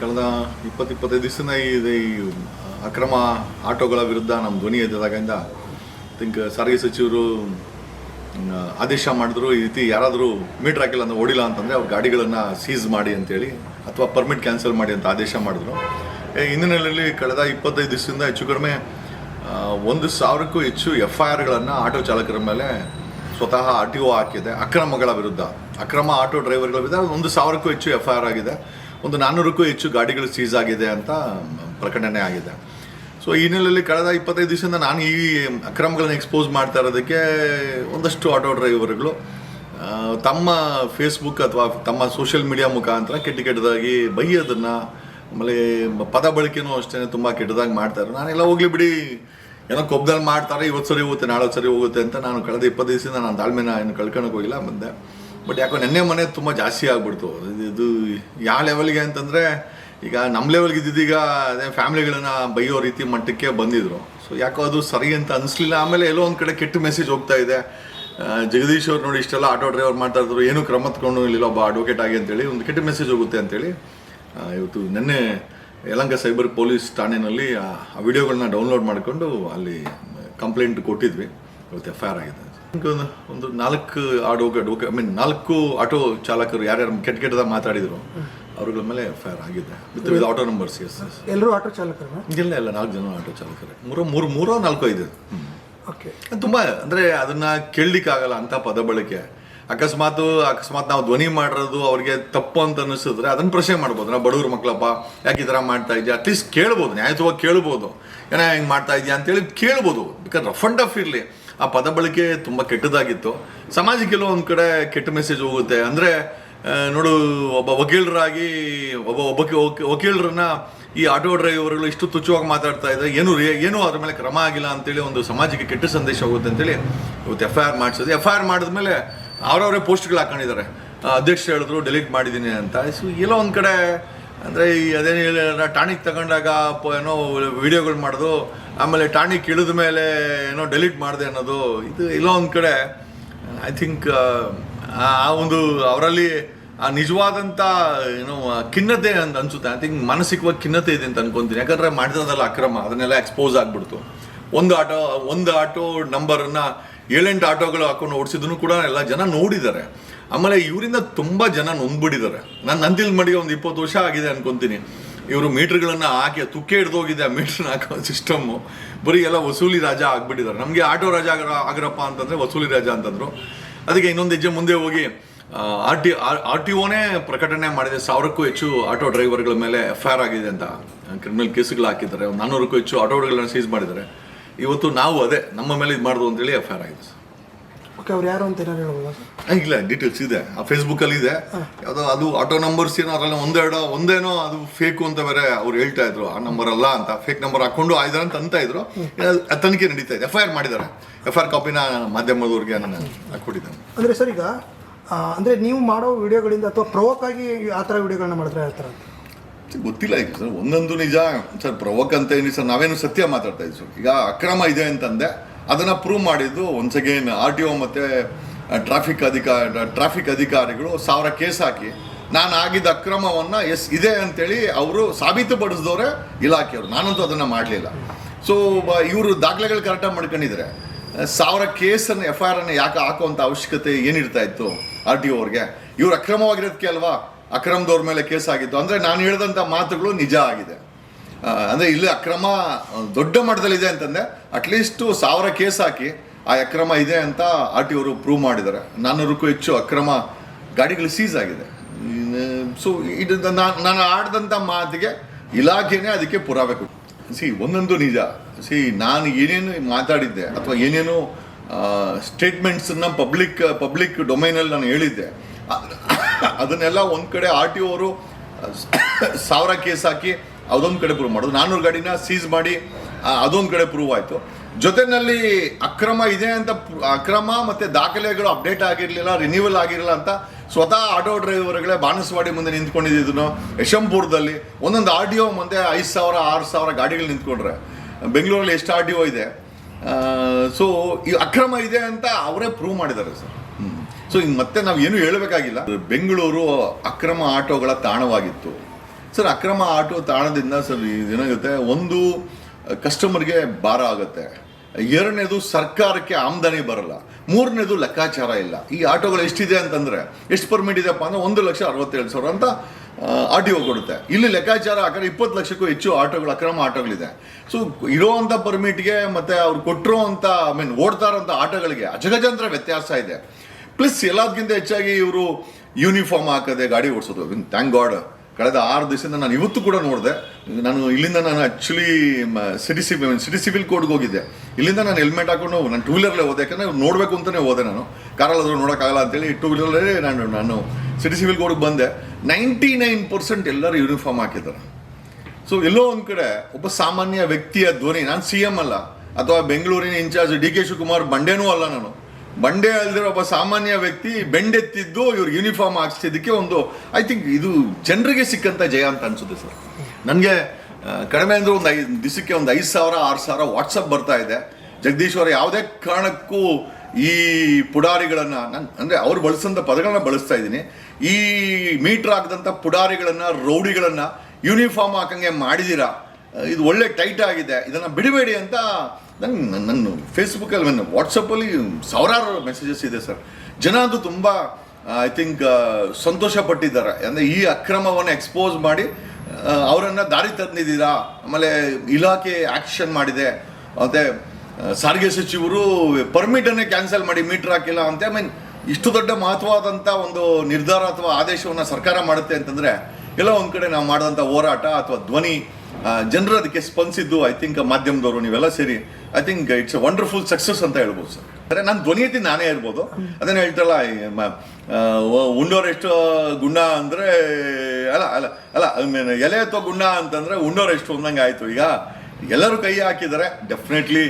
ಕಳೆದ ಇಪ್ಪತ್ತು ಇಪ್ಪತ್ತೈದು ದಿವಸದಿಂದ ಇದು ಈ ಅಕ್ರಮ ಆಟೋಗಳ ವಿರುದ್ಧ ನಮ್ಮ ಧ್ವನಿ ಎದ್ದಾಗಿಂದ ತಿಂಕ್ ಸಾರಿಗೆ ಸಚಿವರು ಆದೇಶ ಮಾಡಿದ್ರು. ಈ ರೀತಿ ಯಾರಾದರೂ ಮೀಟ್ರ್ ಹಾಕಿಲ್ಲ ಅಂತ ಓಡಿಲ್ಲ ಅಂತಂದರೆ ಅವ್ರು ಗಾಡಿಗಳನ್ನು ಸೀಸ್ ಮಾಡಿ ಅಂತೇಳಿ ಅಥವಾ ಪರ್ಮಿಟ್ ಕ್ಯಾನ್ಸಲ್ ಮಾಡಿ ಅಂತ ಆದೇಶ ಮಾಡಿದ್ರು. ಹಿನ್ನೆಲೆಯಲ್ಲಿ ಕಳೆದ ಇಪ್ಪತ್ತೈದು ದಿವಸದಿಂದ ಹೆಚ್ಚು ಕಡಿಮೆ ಒಂದು ಸಾವಿರಕ್ಕೂ ಹೆಚ್ಚು ಎಫ್ ಐ ಆರ್ಗಳನ್ನು ಆಟೋ ಚಾಲಕರ ಮೇಲೆ ಸ್ವತಃ ಆರ್ ಟಿ ಒ ಹಾಕಿದೆ. ಅಕ್ರಮಗಳ ವಿರುದ್ಧ. ಅಕ್ರಮ ಆಟೋ ಡ್ರೈವರ್ಗಳ ವಿರುದ್ಧ ಒಂದು ಸಾವಿರಕ್ಕೂ ಹೆಚ್ಚು ಎಫ್ ಐ ಆರ್ ಆಗಿದೆ. ಒಂದು ನಾನ್ನೂರಕ್ಕೂ ಹೆಚ್ಚು ಗಾಡಿಗಳು ಸೀಸ್ ಆಗಿದೆ ಅಂತ ಪ್ರಕಟಣೆ ಆಗಿದೆ. ಸೊ ಈ ಹಿನ್ನೆಲೆಯಲ್ಲಿ ಕಳೆದ ಇಪ್ಪತ್ತೈದು ದಿವಸದಿಂದ ನಾನು ಈ ಅಕ್ರಮಗಳನ್ನು ಎಕ್ಸ್ಪೋಸ್ ಮಾಡ್ತಾ ಇರೋದಕ್ಕೆ ಒಂದಷ್ಟು ಆಟೋ ಡ್ರೈವರ್ಗಳು ತಮ್ಮ ಫೇಸ್ಬುಕ್ ಅಥವಾ ತಮ್ಮ ಸೋಷಿಯಲ್ ಮೀಡಿಯಾ ಮುಖಾಂತರ ಕೆಟ್ಟ ಕೆಟ್ಟದಾಗಿ ಬೈಯೋದನ್ನು, ಆಮೇಲೆ ಪದ ಬಳಕೆನೂ ಅಷ್ಟೇ ತುಂಬ ಕೆಟ್ಟದಾಗಿ ಮಾಡ್ತಾರೆ ನಾನೆಲ್ಲ ಹೋಗ್ಲಿ ಬಿಡಿ, ಏನೋ ಕೊಬ್ಬದಲ್ಲಿ ಮಾಡ್ತಾರೆ, ಇವತ್ತು ಸರಿ ಹೋಗುತ್ತೆ, ನಾಳೆ ಸರಿ ಹೋಗುತ್ತೆ ಅಂತ ನಾನು ಕಳೆದ ಇಪ್ಪತ್ತು ದಿವಸದಿಂದ ನಾನು ತಾಳ್ಮೆನ ಏನು ಕಳ್ಕೊಳಕ್ಕೆ ಹೋಗಿಲ್ಲ, ಬಂದೆ. ಬಟ್ ಯಾಕೋ ನೆನ್ನೆ ಮನೆ ತುಂಬ ಜಾಸ್ತಿ ಆಗ್ಬಿಡ್ತು. ಇದು- ಯಾವ ಲೆವೆಲ್ಗೆ ಅಂತಂದರೆ ಈಗ ನಮ್ಮ ಲೆವೆಲ್ಗೆ ಇದ್ದಿದ್ದೀಗ ಅದೇ ಫ್ಯಾಮಿಲಿಗಳನ್ನ ಬೈಯೋ ರೀತಿ ಮಟ್ಟಕ್ಕೆ ಬಂದಿದ್ರು. ಸೊ ಯಾಕೋ ಅದು ಸರಿ ಅಂತ ಅನಿಸ್ಲಿಲ್ಲ. ಆಮೇಲೆ ಎಲ್ಲೋ ಒಂದು ಕಡೆ ಕೆಟ್ಟ ಮೆಸೇಜ್ ಹೋಗ್ತಾ ಇದೆ. ಜಗದೀಶ್ ಅವ್ರು ನೋಡಿ ಇಷ್ಟೆಲ್ಲ ಆಟೋ ಡ್ರೈವರ್ ಮಾಡ್ತಾ ಇದ್ರು. ಏನು ಕ್ರಮ ತಗೊಂಡು ಇಲ್ಲಿಲ್ಲ, ಒಬ್ಬ ಅಡ್ವೊಕೇಟ್ ಆಗಿ ಅಂತೇಳಿ ಒಂದು ಕೆಟ್ಟ ಮೆಸೇಜ್ ಹೋಗುತ್ತೆ ಅಂತೇಳಿ ಇವತ್ತು ನೆನ್ನೆ ಯಲಂಕ ಸೈಬರ್ ಪೊಲೀಸ್ ಠಾಣೆನಲ್ಲಿ ಆ ವಿಡಿಯೋಗಳನ್ನ ಡೌನ್ಲೋಡ್ ಮಾಡಿಕೊಂಡು ಅಲ್ಲಿ ಕಂಪ್ಲೇಂಟ್ ಕೊಟ್ಟಿದ್ವಿ. ಇವತ್ತು ಎಫ್ ಐ ಆರ್ ಆಗಿದೆ. ಒಂದು ನಾಲ್ಕು ಆಟೋ ಐ ಮೀನ್ ನಾಲ್ಕು ಆಟೋ ಚಾಲಕರು ಯಾರ್ಯಾರು ಕೆಟ್ಟ ಕೆಟ್ಟದಾಗ ಮಾತಾಡಿದ್ರು ಅವ್ರಗಳ ಮೇಲೆ ಆರ್ ಆಗಿದೆ. With with auto numbers S ಎಲ್ಲರೂ ಆಟೋ ಚಾಲಕರು? ಇಲ್ಲ ಇಲ್ಲ ನಾಲ್ಕು ಜನ ಆಟೋ ಚಾಲಕರು. ಮೂರು ಮೂರು ಮೂರೋ ನಾಲ್ಕು ಐದು. ಓಕೆ ತುಂಬ ಅಂದರೆ ಅದನ್ನ ಕೇಳಲಿಕ್ಕಾಗಲ್ಲ ಅಂತ ಪದ ಬಳಕೆ. ಅಕಸ್ಮಾತ್ ಅಕಸ್ಮಾತ್ ನಾವು ಧ್ವನಿ ಮಾಡಿರೋದು ಅವ್ರಿಗೆ ತಪ್ಪು ಅಂತ ಅನಿಸಿದ್ರೆ ಅದನ್ನ ಪ್ರಶ್ನೆ ಮಾಡ್ಬೋದು. ನಾವು ಬಡವ್ರ ಮಕ್ಕಳಪ್ಪ ಯಾಕೆ ಈ ಥರ ಮಾಡ್ತಾ ಇದೆಯಾ? ಅಟ್ಲೀಸ್ಟ್ ಕೇಳ್ಬೋದು ನ್ಯಾಯಯುತವಾಗಿ ಕೇಳ್ಬೋದು. ಏನೋ ಹಿಂಗೆ ಮಾಡ್ತಾ ಇದೆಯಾ ಅಂತೇಳಿ ಕೇಳ್ಬೋದು. ಬಿಕಾಸ್ ರಫ್ ಅಂಡ್ ಟಫ್ ಇರಲಿ. ಆ ಪದ ಬಳಕೆ ತುಂಬ ಕೆಟ್ಟದಾಗಿತ್ತು. ಸಮಾಜಕ್ಕೆಲ್ಲೋ ಒಂದು ಕಡೆ ಕೆಟ್ಟ ಮೆಸೇಜ್ ಹೋಗುತ್ತೆ. ಅಂದರೆ ನೋಡು, ಒಬ್ಬ ವಕೀಲರಾಗಿ, ಒಬ್ಬ ಒಬ್ಬ ವಕೀಲರನ್ನ ಈ ಆಟೋ ಡ್ರೈವರ್ಗಳು ಇಷ್ಟು ತುಚ್ಚವಾಗಿ ಮಾತಾಡ್ತಾ ಇದ್ದಾರೆ ಏನು ಏನೂ ಅದ್ರ ಮೇಲೆ ಕ್ರಮ ಆಗಿಲ್ಲ ಅಂತೇಳಿ ಒಂದು ಸಮಾಜಕ್ಕೆ ಕೆಟ್ಟ ಸಂದೇಶ ಹೋಗುತ್ತೆ ಅಂತೇಳಿ ಇವತ್ತು ಎಫ್ ಐ ಆರ್ ಮಾಡಿಸೋದು ಎಫ್ ಐ ಆರ್ ಮಾಡಿದ್ಮೇಲೆ ಅವರವರೇ ಪೋಸ್ಟ್ಗಳು ಹಾಕೊಂಡಿದ್ದಾರೆ. ಅಧ್ಯಕ್ಷ ಹೇಳಿದ್ರು ಡಿಲೀಟ್ ಮಾಡಿದ್ದೀನಿ ಅಂತ. ಸೊ ಎಲ್ಲೋ ಒಂದು ಕಡೆ ಅಂದರೆ ಈ ಅದೇನು ಹೇಳಿ ಟಾನಿಕ್ ತಗೊಂಡಾಗ ಏನೋ ವಿಡಿಯೋಗಳು ಮಾಡೋದು, ಆಮೇಲೆ ಟಾನಿಕ್ ಇಳಿದ ಮೇಲೆ ಏನೋ ಡೆಲೀಟ್ ಮಾಡಿದೆ ಅನ್ನೋದು, ಇದು ಎಲ್ಲೋ ಒಂದು ಕಡೆ ಐ ಥಿಂಕ್ ಆ ಒಂದು ಅವರಲ್ಲಿ ಆ ನಿಜವಾದಂಥ ಏನೋ ಖಿನ್ನತೆ ಅಂತ ಅನಿಸುತ್ತೆ. ಐ ಥಿಂಕ್ ಮಾನಸಿಕವಾಗಿ ಖಿನ್ನತೆ ಇದೆ ಅಂತ ಅನ್ಕೊಂತೀನಿ. ಯಾಕಂದ್ರೆ ಮಾಡಿದ್ರದಲ್ಲ ಅಕ್ರಮ, ಅದನ್ನೆಲ್ಲ ಎಕ್ಸ್ಪೋಸ್ ಆಗ್ಬಿಡ್ತು. ಒಂದು ಆಟೋ ಒಂದು ಆಟೋ ನಂಬರನ್ನು ಏಳೆಂಟು ಆಟೋಗಳು ಹಾಕೊಂಡು ಓಡಿಸಿದ್ರು ಕೂಡ ಎಲ್ಲ ಜನ ನೋಡಿದ್ದಾರೆ. ಆಮೇಲೆ ಇವರಿಂದ ತುಂಬ ಜನ ನೊಂದ್ಬಿಟ್ಟಿದ್ದಾರೆ. ನಾನು ನಂದಿಲ್ ಮಡಿಗೆ ಒಂದು ಇಪ್ಪತ್ತು ವರ್ಷ ಆಗಿದೆ ಅನ್ಕೊಂತೀನಿ. ಇವರು ಮೀಟ್ರ್ಗಳನ್ನು ಹಾಕಿ, ತುಕ್ಕೆ ಹಿಡ್ದೋಗಿದೆ ಆ ಮೀಟ್ರನ್ನ ಹಾಕೋ ಸಿಸ್ಟಮ್ಮು ಬರೀ ಎಲ್ಲ ವಸೂಲಿ ರಾಜ ಆಗಿಬಿಟ್ಟಿದ್ದಾರೆ. ನಮಗೆ ಆಟೋ ರಾಜ ಆಗ್ರಪ್ಪ ಆಗರಪ್ಪ ಅಂತಂದ್ರೆ ವಸೂಲಿ ರಾಜ ಅಂತಂದ್ರು. ಅದಕ್ಕೆ ಇನ್ನೊಂದು ಹೆಜ್ಜೆ ಮುಂದೆ ಹೋಗಿ ಆರ್ ಟಿ ಆರ್ ಟಿ ಒನೇ ಪ್ರಕಟಣೆ ಮಾಡಿದೆ. ಸಾವಿರಕ್ಕೂ ಹೆಚ್ಚು ಆಟೋ ಡ್ರೈವರ್ಗಳ ಮೇಲೆ ಎಫ್ ಆಗಿದೆ ಅಂತ. ಕ್ರಿಮಿನಲ್ ಕೇಸ್ಗಳು ಹಾಕಿದ್ದಾರೆ. ಒಂದು ನಾನ್ನೂರಕ್ಕೂ ಹೆಚ್ಚು ಆಟೋಗಳನ್ನ ಸೀಸ್ ಮಾಡಿದ್ದಾರೆ. ಇವತ್ತು ನಾವು ಅದೇ ನಮ್ಮ ಮೇಲೆ ಇದು ಮಾಡೋದು ಅಂತೇಳಿ ಎಫ್ ಐ ಆರ್ ಆಗಿದೆ ಓಕೆ ಅವ್ರು ಯಾರು ಅಂತ ಏನಾರು ಹೇಳ್ಬೋದಾ ಸರ್? ಆ, ಇಲ್ಲ ಡೀಟೇಲ್ಸ್ ಇದೆ. ಆ ಫೇಸ್ಬುಕ್ ಅಲ್ಲಿ ಇದೆ. ಯಾವುದೋ ಅದು ಆಟೋ ನಂಬರ್ಸ್ ಏನೋ ಅದರಲ್ಲಿ ಒಂದೆರಡು ಒಂದೇನೋ ಅದು ಫೇಕು ಅಂತ ಬೇರೆ ಅವ್ರು ಹೇಳ್ತಾ ಇದ್ರು. ಆ ನಂಬರ್ ಅಲ್ಲ ಅಂತ ಫೇಕ್ ನಂಬರ್ ಹಾಕೊಂಡು ಆಯ್ದಾರೆ ಅಂತ ಅಂತ ಇದ್ರು. ತನಿಖೆ ನಡೀತಾ ಇದೆ. ಎಫ್ ಐ ಆರ್ ಮಾಡಿದ್ದಾರೆ. ಎಫ್ ಐ ಆರ್ ಕಾಪಿನ ಮಾಧ್ಯಮದವ್ರಿಗೆ ನಾನು ಹಾಕೊಟ್ಟಿದ್ದೇನೆ ಅಂದರೆ ಸರ್ ಈಗ ಅಂದ್ರೆ ನೀವು ಮಾಡೋ ವಿಡಿಯೋಗಳಿಂದ ಅಥವಾ ಪ್ರವೋಕ್ ಆಗಿ ಆ ಥರ ವಿಡಿಯೋಗಳನ್ನ ಮಾಡಿದ್ರೆ ಥರ ಅಂತ ಗೊತ್ತಿಲ್ಲ ಈಗ. ಸರ್ ಒಂದೊಂದು ನಿಜ ಸರ್ ಪ್ರವೋಕ್ ಅಂತ ಏನಿ ಸರ್, ನಾವೇನು ಸತ್ಯ ಮಾತಾಡ್ತಾ ಇದ್ವಿ ಸರ್. ಈಗ ಅಕ್ರಮ ಇದೆ ಅಂತಂದೆ, ಅದನ್ನು ಪ್ರೂವ್ ಮಾಡಿದ್ದು once again R T O ಮತ್ತು ಟ್ರಾಫಿಕ್ ಅಧಿಕಾರ ಟ್ರಾಫಿಕ್ ಅಧಿಕಾರಿಗಳು ಸಾವಿರ ಕೇಸ್ ಹಾಕಿ, ನಾನು ಆಗಿದ್ದ ಅಕ್ರಮವನ್ನು ಎಸ್, ಇದೆ ಅಂತೇಳಿ ಅವರು ಸಾಬೀತುಪಡಿಸಿದವ್ರೆ ಇಲಾಖೆಯವರು. ನಾನಂತೂ ಅದನ್ನು ಮಾಡಲಿಲ್ಲ. ಸೊ ಇವರು ದಾಖಲೆಗಳು ಕರೆಕ್ಟಾಗಿ ಮಾಡ್ಕೊಂಡಿದ್ರೆ, ಸಾವಿರ ಕೇಸನ್ನು ಎಫ್ ಐ ಆರ್ ಅನ್ನು ಯಾಕೆ ಹಾಕುವಂಥ ಅವಶ್ಯಕತೆ ಏನಿರ್ತಾ ಇತ್ತು ಆರ್ ಟಿ ಅವ್ರಿಗೆ? ಇವ್ರು ಅಕ್ರಮವಾಗಿರೋದಕ್ಕೆ ಅಲ್ವಾ? ಅಕ್ರಮದವ್ರ ಮೇಲೆ ಕೇಸ್ ಆಗಿತ್ತು ಅಂದರೆ ನಾನು ಹೇಳಿದಂಥ ಮಾತುಗಳು ನಿಜ ಆಗಿದೆ. ಅಂದರೆ ಇಲ್ಲಿ ಅಕ್ರಮ ದೊಡ್ಡ ಮಟ್ಟದಲ್ಲಿದೆ ಅಂತಂದ್ರೆ ಅಟ್ಲೀಸ್ಟು ಸಾವಿರ ಕೇಸ್ ಹಾಕಿ ಆ ಅಕ್ರಮ ಇದೆ ಅಂತ ಆರ್ ಟಿ ಅವರು ಪ್ರೂವ್ ಮಾಡಿದ್ದಾರೆ. ನಾನ್ನೂರಕ್ಕೂ ಹೆಚ್ಚು ಅಕ್ರಮ ಗಾಡಿಗಳು ಸೀಸ್ ಆಗಿದೆ. ಸೊ ಇದು ನಾನು ನಾನು ಆಡಿದಂಥ ಮಾತಿಗೆ ಇಲಾಖೆನೇ ಅದಕ್ಕೆ ಪುರಾವೆ ಕೊಟ್ಟು ಸಿ ಒಂದೊಂದು ನಿಜ. ಸಿ ನಾನು ಏನೇನು ಮಾತಾಡಿದ್ದೆ ಅಥವಾ ಏನೇನು ಸ್ಟೇಟ್ಮೆಂಟ್ಸನ್ನ ಪಬ್ಲಿಕ್ ಪಬ್ಲಿಕ್ ಡೊಮೈನಲ್ಲಿ ನಾನು ಹೇಳಿದ್ದೆ. ಅದನ್ನೆಲ್ಲ ಒಂದು ಕಡೆ ಆರ್ ಟಿ ಅವರು ಸಾವಿರ ಕೇಸ್ ಹಾಕಿ ಅದೊಂದು ಕಡೆ ಪ್ರೂವ್ ಮಾಡೋದು ನಾನ್ನೂರು ಗಾಡಿನ ಸೀಸ್ ಮಾಡಿ ಅದೊಂದು ಕಡೆ ಪ್ರೂವ್ ಆಯಿತು. ಜೊತೆನಲ್ಲಿ ಅಕ್ರಮ ಇದೆ ಅಂತ ಅಕ್ರಮ ಮತ್ತೆ ದಾಖಲೆಗಳು ಅಪ್ಡೇಟ್ ಆಗಿರಲಿಲ್ಲ ರಿನ್ಯೂವಲ್ ಆಗಿರಲಿಲ್ಲ ಅಂತ ಸ್ವತಃ ಆಟೋ ಡ್ರೈವರ್ಗಳೇ ಬಾಣಸವಾಡಿ ಮುಂದೆ ನಿಂತ್ಕೊಂಡಿದ್ದು ಯಶಂಪುರದಲ್ಲಿ ಒಂದೊಂದು ಆರ್ ಡಿ ಒ ಮುಂದೆ ಐದು ಸಾವಿರ, ಆರು ಸಾವಿರ ಗಾಡಿಗಳು ನಿಂತ್ಕೊಂಡ್ರೆ. ಬೆಂಗಳೂರಲ್ಲಿ ಎಷ್ಟು ಆರ್ ಡಿ ಒ ಇದೆ? ಸೊ ಈ ಅಕ್ರಮ ಇದೆ ಅಂತ ಅವರೇ ಪ್ರೂವ್ ಮಾಡಿದ್ದಾರೆ ಸರ್ ಸೊ ಈಗ ಮತ್ತೆ ನಾವು ಏನು ಹೇಳಬೇಕಾಗಿಲ್ಲ. ಬೆಂಗಳೂರು ಅಕ್ರಮ ಆಟೋಗಳ ತಾಣವಾಗಿತ್ತು. ಸರ್ ಅಕ್ರಮ ಆಟೋ ತಾಣದಿಂದ ಸರ್ ಏನಾಗುತ್ತೆ? ಒಂದು ಕಸ್ಟಮರ್ಗೆ ಭಾರ ಆಗುತ್ತೆ. ಎರಡನೇದು ಸರ್ಕಾರಕ್ಕೆ ಆಮದಾನಿ ಬರಲ್ಲ. ಮೂರನೇದು ಲೆಕ್ಕಾಚಾರ ಇಲ್ಲ. ಈ ಆಟೋಗಳು ಎಷ್ಟಿದೆ ಅಂತಂದರೆ, ಎಷ್ಟು ಪರ್ಮಿಟ್ ಇದೆಯಪ್ಪ ಅಂದರೆ ಒಂದು ಲಕ್ಷ ಅರವತ್ತೇಳು ಸಾವಿರ ಅಂತ ಆರ್ ಟಿ ಒ ಕೊಡುತ್ತೆ. ಇಲ್ಲಿ ಲೆಕ್ಕಾಚಾರ ಆ ಕಡೆ ಇಪ್ಪತ್ತು ಲಕ್ಷಕ್ಕೂ ಹೆಚ್ಚು ಆಟೋಗಳು, ಅಕ್ರಮ ಆಟೋಗಳಿದೆ. ಸೊ ಇರೋವಂಥ ಪರ್ಮಿಟ್ಗೆ ಮತ್ತೆ ಅವ್ರು ಕೊಟ್ಟಿರೋ ಅಂತ ಐ ಮೀನ್ ಓಡ್ತಾ ಇರೋಂಥ ಆಟೋಗಳಿಗೆ ಅಜಗಜಾಂತರ ವ್ಯತ್ಯಾಸ ಇದೆ. ಪ್ಲಸ್ ಎಲ್ಲದಕ್ಕಿಂತ ಹೆಚ್ಚಾಗಿ ಇವರು ಯೂನಿಫಾರ್ಮ್ ಹಾಕದೆ ಗಾಡಿ ಓಡಿಸೋದು. ಥ್ಯಾಂಕ್ ಗಾಡ್ ಕಳೆದ ಆರು ದಿವಸದಿಂದ ನಾನು ಇವತ್ತು ಕೂಡ ನೋಡಿದೆ. ನಾನು ಇಲ್ಲಿಂದ ನಾನು actually city civil city civil ಕೋರ್ಟ್ಗೆ ಹೋಗಿದ್ದೆ. ಇಲ್ಲಿಂದ ನಾನು ಹೆಲ್ಮೆಟ್ ಹಾಕೊಂಡು ನಾನು ಟೂ ವೀಲರ್ಲೇ ಹೋದೆ. ಯಾಕಂದರೆ ನೋಡಬೇಕು ಅಂತಲೇ ಹೋದೆ ನಾನು. ಕಾರಲ್ಲಾದರೂ ನೋಡೋಕ್ಕಾಗಲ್ಲ ಅಂತೇಳಿ ಟೂ ವೀಲರ್ಲೇ ನಾನು ನಾನು ಸಿಟಿ ಸಿವಿಲ್ ಕೋರ್ಟ್ಗೆ ಬಂದೆ. ನೈಂಟಿ ನೈನ್ ಪರ್ಸೆಂಟ್ ಎಲ್ಲರೂ ಯೂನಿಫಾರ್ಮ್ ಹಾಕಿದ್ದಾರೆ ಸೊ ಎಲ್ಲೋ ಒಂದು ಕಡೆ ಒಬ್ಬ ಸಾಮಾನ್ಯ ವ್ಯಕ್ತಿಯ ಧ್ವನಿ, ನಾನು ಸಿ ಎಂ ಅಲ್ಲ, ಅಥವಾ ಬೆಂಗಳೂರಿನ ಇನ್ಚಾರ್ಜ್ ಡಿ ಕೆ ಶಿವಕುಮಾರ್ ಬಂಡೆನೂ ಅಲ್ಲ ನಾನು. ಬಂಡೆ ಅಲ್ದಿರೋ ಒಬ್ಬ ಸಾಮಾನ್ಯ ವ್ಯಕ್ತಿ ಬೆಂಡೆತ್ತಿದ್ದು ಇವ್ರು ಯೂನಿಫಾರ್ಮ್ ಹಾಕ್ಸಿದ್ದಕ್ಕೆ ಒಂದು ಐ ಥಿಂಕ್ ಇದು ಜನರಿಗೆ ಸಿಕ್ಕಂತ ಜಯ ಅಂತ ಅನಿಸುತ್ತೆ ಸರ್. ನನಗೆ ಕಡಿಮೆ ಅಂದರೆ ಒಂದು ಐದು ದಿವಸಕ್ಕೆ ಒಂದು ಐದು ಸಾವಿರ, ಆರು ಸಾವಿರ ವಾಟ್ಸಪ್ ಬರ್ತಾ ಇದೆ. ಜಗದೀಶ್ವರ ಯಾವುದೇ ಕಾರಣಕ್ಕೂ ಈ ಪುಡಾರಿಗಳನ್ನ ನಾನು ಅಂದರೆ ಅವ್ರು ಬಳಸಂತ ಪದಗಳನ್ನ ಬಳಸ್ತಾ ಇದ್ದೀನಿ. ಈ ಮೀಟರ್ ಆಗದಂಥ ಪುಡಾರಿಗಳನ್ನ, ರೌಡಿಗಳನ್ನ ಯೂನಿಫಾರ್ಮ್ ಹಾಕಂಗೆ ಮಾಡಿದ್ದೀರಾ ಇದು ಒಳ್ಳೆ ಟೈಟ್ ಆಗಿದೆ. ಇದನ್ನ ಬಿಡಬೇಡಿ ಅಂತ ನನ್ನ ನನ್ನ ಫೇಸ್ಬುಕ್ಕಲ್ಲಿ ನನ್ನ ವಾಟ್ಸಪ್ಪಲ್ಲಿ ಸಾವಿರಾರು ಮೆಸೇಜಸ್ ಇದೆ ಸರ್. ಜನ ಅದು ತುಂಬ ಐ ಥಿಂಕ್ ಸಂತೋಷ ಪಟ್ಟಿದ್ದಾರೆ ಅಂದರೆ ಈ ಅಕ್ರಮವನ್ನು ಎಕ್ಸ್ಪೋಸ್ ಮಾಡಿ ಅವರನ್ನು ದಾರಿ ತಂದಿದ್ದೀರಾ ಆಮೇಲೆ ಇಲಾಖೆ ಆಕ್ಷನ್ ಮಾಡಿದೆ. ಮತ್ತು ಸಾರಿಗೆ ಸಚಿವರು ಪರ್ಮಿಟನ್ನೇ ಕ್ಯಾನ್ಸಲ್ ಮಾಡಿ ಮೀಟರ್ ಹಾಕಿಲ್ಲ ಅಂತ ಐ ಮೀನ್ ಇಷ್ಟು ದೊಡ್ಡ ಮಹತ್ವವಾದಂಥ ಒಂದು ನಿರ್ಧಾರ ಅಥವಾ ಆದೇಶವನ್ನು ಸರ್ಕಾರ ಮಾಡುತ್ತೆ ಅಂತಂದರೆ, ಎಲ್ಲ ಒಂದು ಕಡೆ ನಾವು ಮಾಡಿದಂಥ ಹೋರಾಟ ಅಥವಾ ಧ್ವನಿ ಜನರು ಅದಕ್ಕೆ ಸ್ಪಂದಿಸಿದ್ದು ಐ ಥಿಂಕ್ ಮಾಧ್ಯಮದವರು ನೀವೆಲ್ಲ ಸೇರಿ I think it's a wonderful success ಅಂತ ಹೇಳ್ಬೋದು ಸರ್. ಅಂದರೆ ನಾನು ಧ್ವನಿ ಎತ್ತಿ ನಾನೇ ಇರ್ಬೋದು ಅದನ್ನ ಹೇಳ್ತಲ್ಲ ಉಂಡೋರೆಷ್ಟು ಗುಣ ಅಂದರೆ, ಅಲ್ಲ ಅಲ್ಲ ಅಲ್ಲ ಎಲೆ ಅಥವಾ ಗುಂಡ ಅಂತಂದ್ರೆ ಉಂಡೋರ್ ಎಷ್ಟು ಅಂದಂಗೆ ಆಯಿತು. ಈಗ ಎಲ್ಲರೂ ಕೈ ಹಾಕಿದ್ದಾರೆ ಡೆಫಿನೆಟ್ಲಿ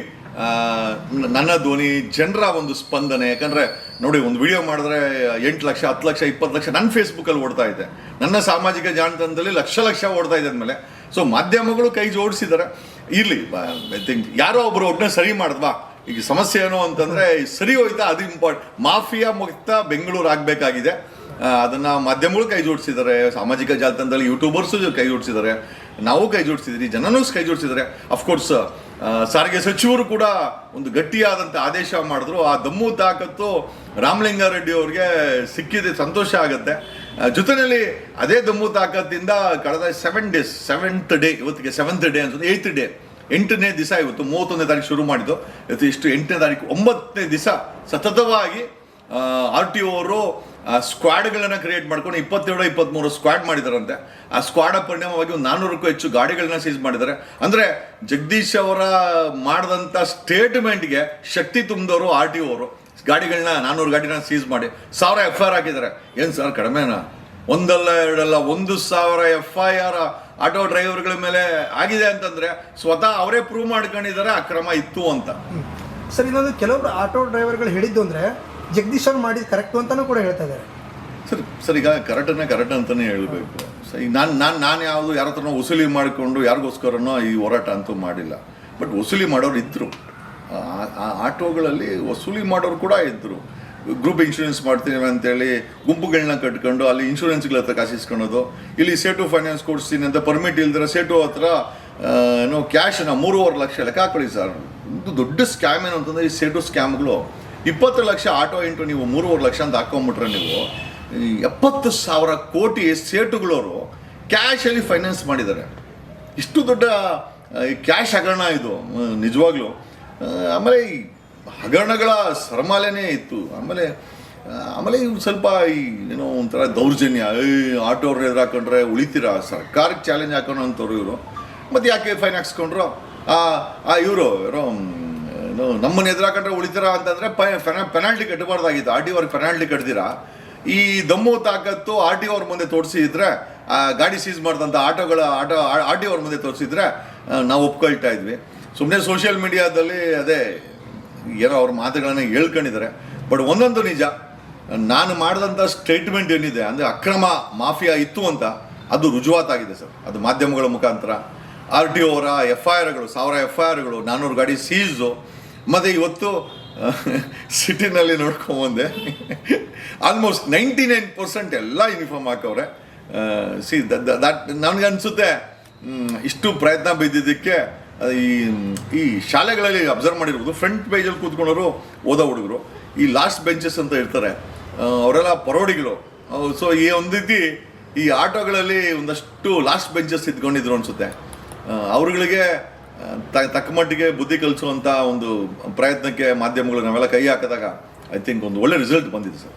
ನನ್ನ ಧ್ವನಿ ಜನರ ಒಂದು ಸ್ಪಂದನೆ. ಯಾಕಂದರೆ, ನೋಡಿ, ಒಂದು ವಿಡಿಯೋ ಮಾಡಿದ್ರೆ ಎಂಟು ಲಕ್ಷ, ಹತ್ತು ಲಕ್ಷ, ಇಪ್ಪತ್ತು ಲಕ್ಷ ನನ್ನ ಫೇಸ್ಬುಕ್ಕಲ್ಲಿ ಓಡ್ತಾ ಇದೆ. ನನ್ನ ಸಾಮಾಜಿಕ ಜಾಲತಾಣದಲ್ಲಿ ಲಕ್ಷ ಲಕ್ಷ ಓಡ್ತಾ ಇದೆ ಅಂದಮೇಲೆ. ಸೊ ಮಾಧ್ಯಮಗಳು ಕೈ ಜೋಡಿಸಿದ್ದಾರೆ. ಇರಲಿ ಐ ಥಿಂಕ್ ಯಾರೋ ಒಬ್ಬರು ಒಬ್ಬನೇ ಸರಿ ಮಾಡಿದ್ವಾ ಈಗ ಸಮಸ್ಯೆ ಏನು ಅಂತಂದರೆ ಸರಿ ಹೋಯ್ತಾ, ಅದು ಇಂಪಾರ್ಟ್ ಮಾಫಿಯಾ ಮುಕ್ತ ಬೆಂಗಳೂರು ಆಗಬೇಕಾಗಿದೆ. ಅದನ್ನ ಮಾಧ್ಯಮಗಳು ಕೈ ಜೋಡಿಸಿದ್ದಾರೆ, ಸಾಮಾಜಿಕ ಜಾಲತಾಣದಲ್ಲಿ ಯೂಟ್ಯೂಬರ್ಸ್ ಕೈ ಜೋಡಿಸಿದ್ದಾರೆ, ನಾವು ಕೈ ಜೋಡಿಸಿದ್ರಿ, ಜನನೂ ಕೈ ಜೋಡಿಸಿದ್ದಾರೆ. ಅಫ್ಕೋರ್ಸ್ ಸಾರಿಗೆ ಸಚಿವರು ಕೂಡ ಒಂದು ಗಟ್ಟಿಯಾದಂಥ ಆದೇಶ ಮಾಡಿದ್ರು. ಆ ದಮ್ಮು ತಾಕತ್ತು ರಾಮಲಿಂಗಾರೆಡ್ಡಿ ಅವ್ರಿಗೆ ಸಿಕ್ಕಿದೆ, ಸಂತೋಷ ಆಗುತ್ತೆ. ಜೊತೆಯಲ್ಲಿ ಅದೇ ದಮ್ಮು ತಾಕತ್ತಿಂದ ಕಳೆದ ಸೆವೆನ್ ಡೇಸ್ ಸೆವೆಂತ್ ಡೇ ಇವತ್ತಿಗೆ ಸೆವೆಂತ್ ಡೇ ಅನ್ಸುತ್ತೆ ಏಯ್ತ್ ಡೇ ಎಂಟನೇ ದಿವಸ ಇವತ್ತು ಮೂವತ್ತೊಂದನೇ ತಾರೀಕು ಶುರು ಮಾಡಿದ್ದು. ಇವತ್ತು ಇಷ್ಟು ಎಂಟನೇ ತಾರೀಕು, ಒಂಬತ್ತನೇ ದಿವಸ ಸತತವಾಗಿ ಆರ್ ಟಿ ಅವರು ಸ್ಕ್ವಾಡ್ಗಳನ್ನು ಕ್ರಿಯೇಟ್ ಮಾಡ್ಕೊಂಡು ಇಪ್ಪತ್ತೇಳು ಇಪ್ಪತ್ತ್ಮೂರು ಸ್ಕ್ವಾಡ್ ಮಾಡಿದಾರಂತೆ. ಆ ಸ್ಕ್ವಾಡ ಪರಿಣಾಮವಾಗಿ ಒಂದು ನಾನ್ನೂರಕ್ಕೂ ಹೆಚ್ಚು ಗಾಡಿಗಳನ್ನ ಸೀಸ್ ಮಾಡಿದ್ದಾರೆ ಅಂದರೆ ಜಗದೀಶ್ ಅವರ ಮಾಡಿದಂಥ ಸ್ಟೇಟ್ಮೆಂಟ್ಗೆ ಶಕ್ತಿ ತುಂಬಿದವರು ಆರ್ ಟಿ ಅವರು. ಗಾಡಿಗಳನ್ನ ನಾನ್ನೂರು ಗಾಡಿನ ಸೀಸ್ ಮಾಡಿ. ಸಾವಿರ ಎಫ್ ಐ ಆರ್ ಹಾಕಿದ್ದಾರೆ ಏನು ಸರ್, ಕಡಿಮೆನಾ? ಒಂದಲ್ಲ ಎರಡಲ್ಲ, ಒಂದು ಸಾವಿರ ಎಫ್ ಐ ಆರ್ ಆಟೋ ಡ್ರೈವರ್ಗಳ ಮೇಲೆ ಆಗಿದೆ ಅಂತಂದ್ರೆ ಸ್ವತಃ ಅವರೇ ಪ್ರೂವ್ ಮಾಡ್ಕೊಂಡಿದ್ದಾರೆ, ಅಕ್ರಮ ಇತ್ತು ಅಂತ. ಸರ್, ಇನ್ನೊಂದು ಕೆಲವರು ಆಟೋ ಡ್ರೈವರ್ಗಳು ಹೇಳಿದ್ದು ಅಂದರೆ ಜಗದೀಶ್ ಅವ್ರು ಮಾಡಿದ ಕರೆಕ್ಟು ಅಂತಲೂ ಕೂಡ ಹೇಳ್ತಾ ಇದ್ದಾರೆ. ಸರ್ ಸರ್, ಈಗ ಕರೆಕ್ಟನ್ನೇ ಕರೆಕ್ಟ್ ಅಂತಲೇ ಹೇಳಬೇಕು. ಸರ್ ಈಗ ನಾನು ನಾನು ನಾನು ಯಾವುದು ಯಾರ ಹತ್ರನೋ ವಸೂಲಿ ಮಾಡಿಕೊಂಡು ಯಾರಿಗೋಸ್ಕರನೋ ಈ ಹೋರಾಟ ಅಂತೂ ಮಾಡಿಲ್ಲ. ಬಟ್ ವಸೂಲಿ ಮಾಡೋರು ಇದ್ದರು ಆ ಆಟೋಗಳಲ್ಲಿ ವಸೂಲಿ ಮಾಡೋರು ಕೂಡ ಇದ್ದರು ಗ್ರೂಪ್ ಇನ್ಶೂರೆನ್ಸ್ ಮಾಡ್ತೀವಿ ಅಂತೇಳಿ ಗುಂಪುಗಳನ್ನ ಕಟ್ಕೊಂಡು ಅಲ್ಲಿ ಇನ್ಶೂರೆನ್ಸ್ಗಳ ಹತ್ರ ಕಾಸಿಸ್ಕೊಳ್ಳೋದು ಇಲ್ಲಿ ಸೇಟು ಫೈನಾನ್ಸ್ ಕೊಡಿಸ್ತೀನಿ ಅಂತ ಪರ್ಮಿಟ್ ಇಲ್ದಿರ ಸೇಟು ಹತ್ರ ಏನೋ ಕ್ಯಾಶನ್ನ ಮೂರುವರೆ ಲಕ್ಷ ಲೆಕ್ಕ ಹಾಕೊಳ್ಳಿ ಸರ್. ಒಂದು ದೊಡ್ಡ ಸ್ಕ್ಯಾಮ್ ಏನು ಅಂತಂದರೆ ಈ ಸೇಟು ಸ್ಕ್ಯಾಮ್ಗಳು ಇಪ್ಪತ್ತು ಲಕ್ಷ ಆಟೋ ಇಂಟು ನೀವು ಮೂರುವರೆ ಲಕ್ಷ ಅಂತ ಹಾಕೊಂಬಿಟ್ರೆ ನೀವು ಎಪ್ಪತ್ತು ಸಾವಿರ ಕೋಟಿ ಸೇಟುಗಳವರು ಕ್ಯಾಶಲ್ಲಿ ಫೈನಾನ್ಸ್ ಮಾಡಿದ್ದಾರೆ. ಇಷ್ಟು ದೊಡ್ಡ ಕ್ಯಾಶ್ ಹಗರಣ ಇದು ನಿಜವಾಗ್ಲೂ. ಆಮೇಲೆ ಈ ಹಗರಣಗಳ ಸರಮಾಲೆನೇ ಇತ್ತು. ಆಮೇಲೆ ಆಮೇಲೆ ಇವ್ರು ಸ್ವಲ್ಪ ಈ ಏನೋ ಒಂಥರ ದೌರ್ಜನ್ಯ. ಆಟೋ ಆಟೋವ್ರು ಎದುರು ಹಾಕೊಂಡ್ರೆ ಉಳಿತೀರಾ? ಸರ್ಕಾರಕ್ಕೆ ಚಾಲೆಂಜ್ ಹಾಕೋಣ ಅಂತವ್ರು ಇವರು. ಮತ್ತು ಯಾಕೆ ಫೈನ್ ಹಾಕ್ಸ್ಕೊಂಡ್ರು? ಆ ಇವರು, ಯಾರೋ ನಮ್ಮನ್ನ ಎದುರಾಕಂಡ್ರೆ ಉಳಿತೀರಾ ಅಂತಂದರೆ ಪೆನಾಲ್ಟಿ ಕಟ್ಟಬಾರ್ದಾಗಿತ್ತು ಆರ್ ಟಿ ಅವ್ರಿಗೆ ಪೆನಾಲ್ಟಿ ಕಟ್ತೀರಾ ಈ ದಮ್ಮು ತಾಕತ್ತು ಆರ್ ಟಿ ಓರ್ ಮುಂದೆ ತೋರಿಸಿದ್ರೆ ಗಾಡಿ ಸೀಸ್ ಮಾಡಿದಂಥ ಆಟೋಗಳ ಆಟೋ ಆರ್ ಟಿ ಅವ್ರ ಮುಂದೆ ತೋರಿಸಿದ್ರೆ ನಾವು ಒಪ್ಕೊಳ್ತಾ ಇದ್ವಿ. ಸುಮ್ಮನೆ ಸೋಷಿಯಲ್ ಮೀಡಿಯಾದಲ್ಲಿ ಅದೇ ಏನೋ ಅವ್ರ ಮಾತುಗಳನ್ನ ಹೇಳ್ಕೊಂಡಿದ್ದಾರೆ. ಬಟ್ ಒಂದೊಂದು ನಿಜ, ನಾನು ಮಾಡಿದಂಥ ಸ್ಟೇಟ್ಮೆಂಟ್ ಏನಿದೆ, ಅಂದರೆ ಅಕ್ರಮ ಮಾಫಿಯಾ ಇತ್ತು ಅಂತ, ಅದು ರುಜುವಾತಾಗಿದೆ ಸರ್. ಅದು ಮಾಧ್ಯಮಗಳ ಮುಖಾಂತರ. ಆರ್ ಟಿ ಅವರ ಎಫ್ ಐ ಆರ್ಗಳು ಸಾವಿರ ಎಫ್ ಐ ಆರ್ಗಳು ನಾನ್ನೂರು ಗಾಡಿ ಸೀಸು ಮತ್ತು ಇವತ್ತು ಸಿಟಿನಲ್ಲಿ ನೋಡ್ಕೊಂಬಂದೆ. ಆಲ್ಮೋಸ್ಟ್ ನೈಂಟಿ ನೈನ್ ಪರ್ಸೆಂಟ್ ಎಲ್ಲ ಯೂನಿಫಾರ್ಮ್ ಹಾಕವ್ರೆ. ಸಿ ದಟ್ ನನಗೆ ಅನಿಸುತ್ತೆ ಇಷ್ಟು ಪ್ರಯತ್ನ ಬಿದ್ದಿದ್ದಕ್ಕೆ ಈ ಈ ಶಾಲೆಗಳಲ್ಲಿ ಅಬ್ಸರ್ವ್ ಮಾಡಿರ್ಬೋದು. ಫ್ರಂಟ್ ಪೇಜಲ್ಲಿ ಕೂತ್ಕೊಂಡವರು ಓದೋ ಹುಡುಗರು. ಈ ಲಾಸ್ಟ್ ಬೆಂಚಸ್ ಅಂತ ಇರ್ತಾರೆ. ಅವರೆಲ್ಲ ಪರೋಡಿಗಳು. ಸೊ ಈ ಒಂದು ಈ ಆಟೋಗಳಲ್ಲಿ ಒಂದಷ್ಟು ಲಾಸ್ಟ್ ಬೆಂಚಸ್ ಇದ್ಕೊಂಡಿದ್ರು ಅನಿಸುತ್ತೆ. ಅವ್ರುಗಳಿಗೆ ತಕ್ಕ ಮಟ್ಟಿಗೆ ಬುದ್ಧಿ ಕಲಿಸುವಂಥ ಒಂದು ಪ್ರಯತ್ನಕ್ಕೆ ಮಾಧ್ಯಮಗಳು ನಾವೆಲ್ಲ ಕೈ ಹಾಕಿದಾಗ ಐ ಥಿಂಕ್ ಒಂದು ಒಳ್ಳೆ ರಿಸಲ್ಟ್ ಬಂದಿದೆ ಸರ್.